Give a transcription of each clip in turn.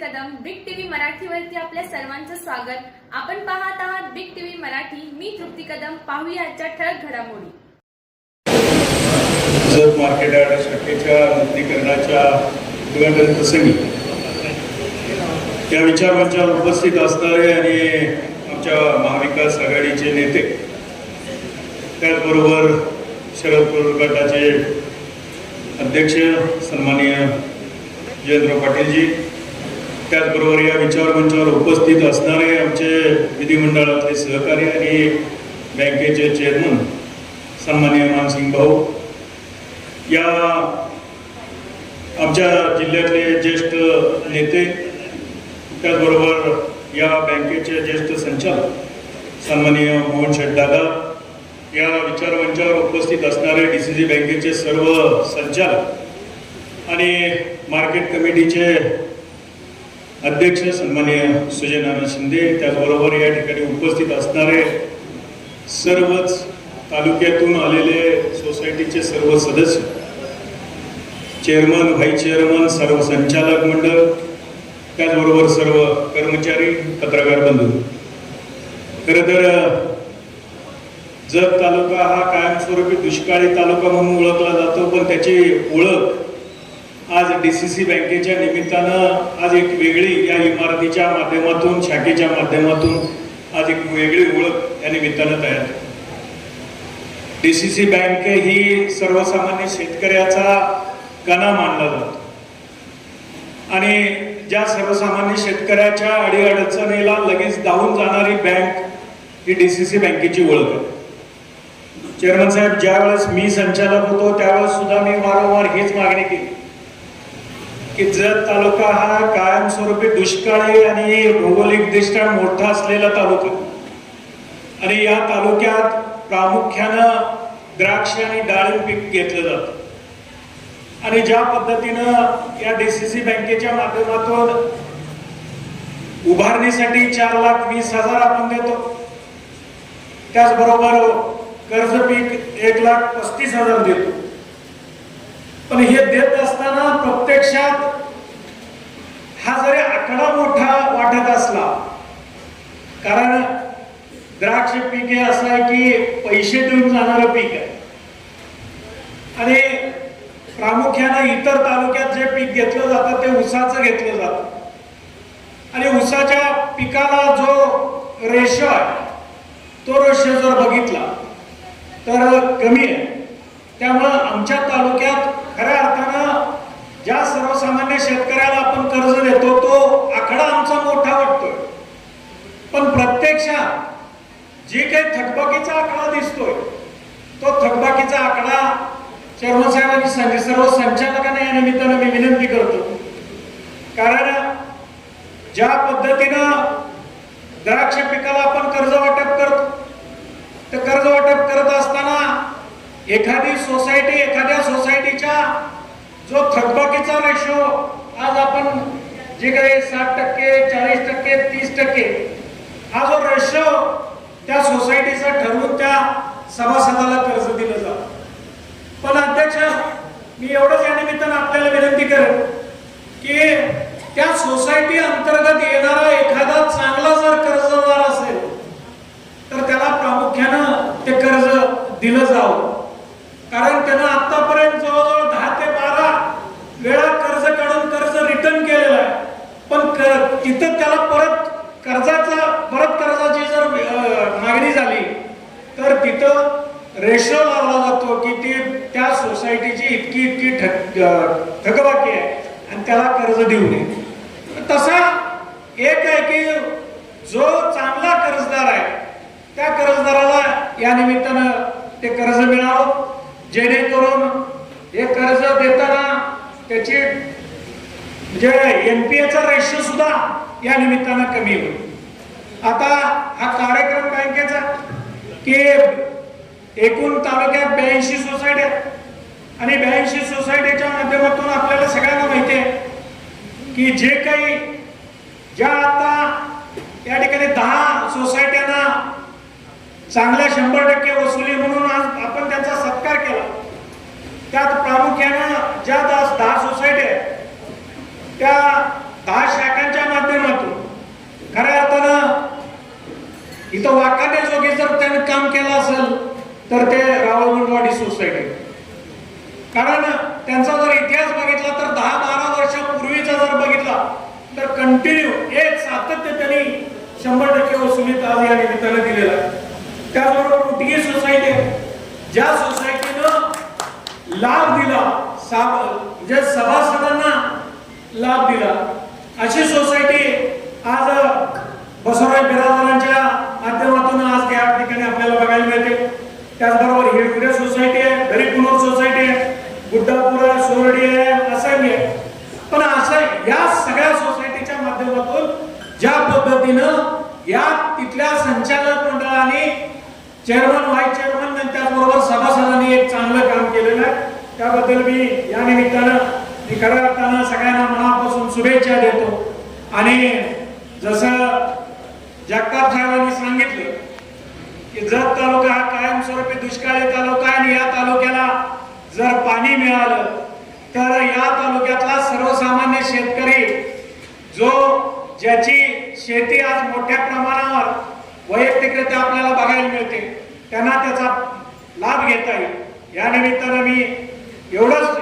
Kadam big TV मराठीवरती आपल्या सर्वांचं स्वागत. आपण पाहत आहात बिग टीव्ही मराठी. मी तृप्ती कदम. पाहूया आजच्या ठळक घडामोडी. जत मार्केट यार्ड शाखेच्या नूतनीकरणाच्या उद्घाटन प्रसंगी त्या विचारमंचावर उपस्थित असणारे आणि आमच्या महाविकास आघाडीचे नेते त्याचबरोबर शरद पवार गटाचे अध्यक्ष सन्माननीय जयेंद्र पाटीलजी त्याचबरोबर या विचार मंचावर उपस्थित असणारे आमचे विधिमंडळातले सहकारी आणि बँकेचे चेअरमन सन्माननीय मानसिंग भाऊ. या आमच्या जिल्ह्यातले ज्येष्ठ नेते त्याचबरोबर या बँकेचे ज्येष्ठ संचालक सन्माननीय मोहन शेटदादा या विचारमंचावर उपस्थित असणारे डी सी सी बँकेचे सर्व संचालक आणि मार्केट कमिटीचे अध्यक्ष सन्माननीय सुजय नाना शिंदे त्याचबरोबर या ठिकाणी उपस्थित असणारे सर्वच तालुक्यातून आलेले सोसायटीचे सर्व सदस्य चेअरमन व्हाईस चेअरमन सर्व संचालक मंडळ त्याचबरोबर सर्व कर्मचारी पत्रकार बंधू. खरं तर जत तालुका हा कायमस्वरूपी दुष्काळी तालुका म्हणून ओळखला जातो पण त्याची ओळख आज डी सी सी बँकेच्या निमित्तानं आज एक वेगळी या इमारतीच्या माध्यमातून शाखेच्या माध्यमातून आज एक वेगळी ओळख या निमित्तानं तयार डी सी सी बँक ही सर्वसामान्य शेतकऱ्याचा कणा मानला जातो. आणि ज्या सर्वसामान्य शेतकऱ्याच्या अडीअडचणीला लगेच धावून जाणारी बँक ही डी सी सी बँकेची ओळख आहे. चेअरमन साहेब ज्यावेळेस मी संचालक होतो त्यावेळेस सुद्धा मी वारंवार हीच मागणी केली. की जत तालुका हा कायमस्वरूपी दुष्काळी आणि भौगोलिक दृष्ट्या मोठा असलेला तालुका. आणि या तालुक्यात प्रामुख्यानं द्राक्ष आणि डाळिंब पीक घेतलं जातं. आणि ज्या पद्धतीनं या डीसीसी बँकेच्या माध्यमातून उभारणीसाठी चार लाख वीस हजार आपण देतो. त्याचबरोबर कर्ज पीक एक लाख पस्तीस हजार देतो. पण हे देत असताना प्रत्यक्षात हा जरी आकडा मोठा वाटत असला कारण द्राक्ष पीक हे असं आहे की पैसे देऊन जाणारं पीक आहे. आणि प्रामुख्यानं इतर तालुक्यात जे पीक घेतलं जातं ते ऊसाचं घेतलं जातं. आणि ऊसाच्या पिकाला जो रेशो आहे तो रेशो जर बघितला तर कमी आहे. त्यामुळं आमच्या तालुक्यात खऱ्या अर्थानं ज्या सर्वसामान्य शेतकऱ्याला आपण कर्ज देतो तो आकडा आमचा मोठा वाटतोय. पण प्रत्यक्षात जे काही थकबाकीचा आकडा दिसतोय तो थकबाकीचा आकडा चेअरमन सांगितले सर्व संचालकांना या निमित्तानं मी विनंती करतो. कारण ज्या पद्धतीनं द्राक्ष पिकाला आपण कर्ज वाटप करतो तर कर्ज वाटप करत असताना एखादी सोसायटी एखाद्या सोसायटीच्या जो थकबाकीचा रेशो आज आपण जे काही साठ टक्के चाळीस टक्के तीस टक्के हा जो रेशो त्या सोसायटीचा ठरवून त्या सभासदाला कर्ज दिलं जातं. पण अध्यक्ष मी एवढंच या निमित्तानं आपल्याला विनंती करेन की त्या सोसायटी अंतर्गत येणारा एखादा चांगला जर कर्जदार असेल तर त्याला प्रामुख्यानं ते कर्ज दिलं जावं. कारण त्यानं आतापर्यंत जवळजवळ दहा ते बारा वेळा कर्ज काढून कर्ज रिटर्न केलेलं आहे पण क- तिथं त्याला परत कर्जाचा परत कर्जाची जर अं, मागणी झाली तर तिथं रेशो लावला जातो की ती त्या सोसायटीची इतकी इतकी ठक थकबाकी आहे आणि त्याला कर्ज देऊ नये. तसा एक आहे की जो चांगला कर्जदार आहे त्या कर्जदाराला या निमित्तानं ते कर्ज मिळावं. जेणेकरून हे कर्ज देताना त्याची म्हणजे एनपीएचा रेशो सुद्धा या निमित्तानं कमी होईल. आता हा कार्यक्रम बँकेचा की एकूण तालुक्यात ब्याऐंशी सोसायटी आहेत. आणि ब्याऐंशी सोसायटीच्या माध्यमातून आपल्याला सगळ्यांना माहिती आहे की जे काही ज्या आता या ठिकाणी दहा सोसायट्यांना चांगल्या शंभर टक्के वसुली म्हणून आज आपण त्यांचा सत्कार केला. त्यात प्रामुख्यानं ज्या दास दहा सोसायटी आहेत त्या दहा शाखांच्या माध्यमातून खऱ्या अर्थानं इथं वाकाने जोगे जर त्याने काम केलं असेल तर ते रावळगुंडवाडी सोसायटी. कारण त्यांचा जर इतिहास बघितला तर दहा बारा वर्षापूर्वीचा जर बघितला तर कंटिन्यू एक सातत्य त्यांनी शंभर टक्के वसुलीत आज या निमित्तानं दिलेला त्याचबरोबर उटगी सोसायटी ज्या सोसायटीनं लाभ दिला म्हणजे सभासदांना लाभ दिला अशी सोसायटी आज बसवराय बिराजदारांच्या माध्यमातून आज या ठिकाणी आपल्याला बघायला मिळते त्याचबरोबर हिरकुडे सोसायटी आहे दरीपुनूर सोसायटी आहे गुड्डापूर आहे सोरडी आहे असंही आहे पण असं या सगळ्या सोसायटीच्या माध्यमातून ज्या पद्धतीनं या तिथल्या संचालक मंडळाने चेअरमन व्हाईस चेअरमन आणि त्याचबरोबर सभासदांनी एक चांगलं काम केलेलं आहे. त्याबद्दल मी या निमित्तानं मी खऱ्या अर्थानं सगळ्यांना मनापासून शुभेच्छा देतो. आणि जसं जगताप साहेबांनी सांगितलं की जत तालुका हा कायमस्वरूपी दुष्काळी तालुका आहे आणि या तालुक्याला जर पाणी मिळालं तर या तालुक्यातला सर्वसामान्य शेतकरी जो ज्याची शेती आज मोठ्या प्रमाणावर वैयक्तिकरित्या आपल्याला बघायला मिळते. त्यांना त्याचा लाभ घेता येईल. या निमित्तानं मी एवढंच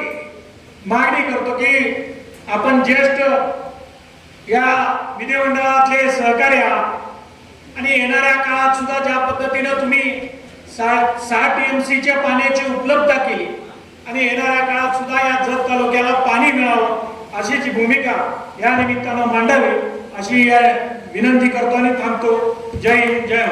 मागणी करतो की आपण ज्येष्ठ या विधिमंडळातले सहकार्य आणि येणाऱ्या काळात सुद्धा ज्या पद्धतीनं तुम्ही सा साठ एम सीच्या पाण्याची उपलब्धता केली आणि येणाऱ्या काळात सुद्धा या जत तालुक्याला पाणी मिळावं अशीची भूमिका या निमित्तानं मांडावी. अशी या विनंती करतो आणि थांबतो. जय हिंद जय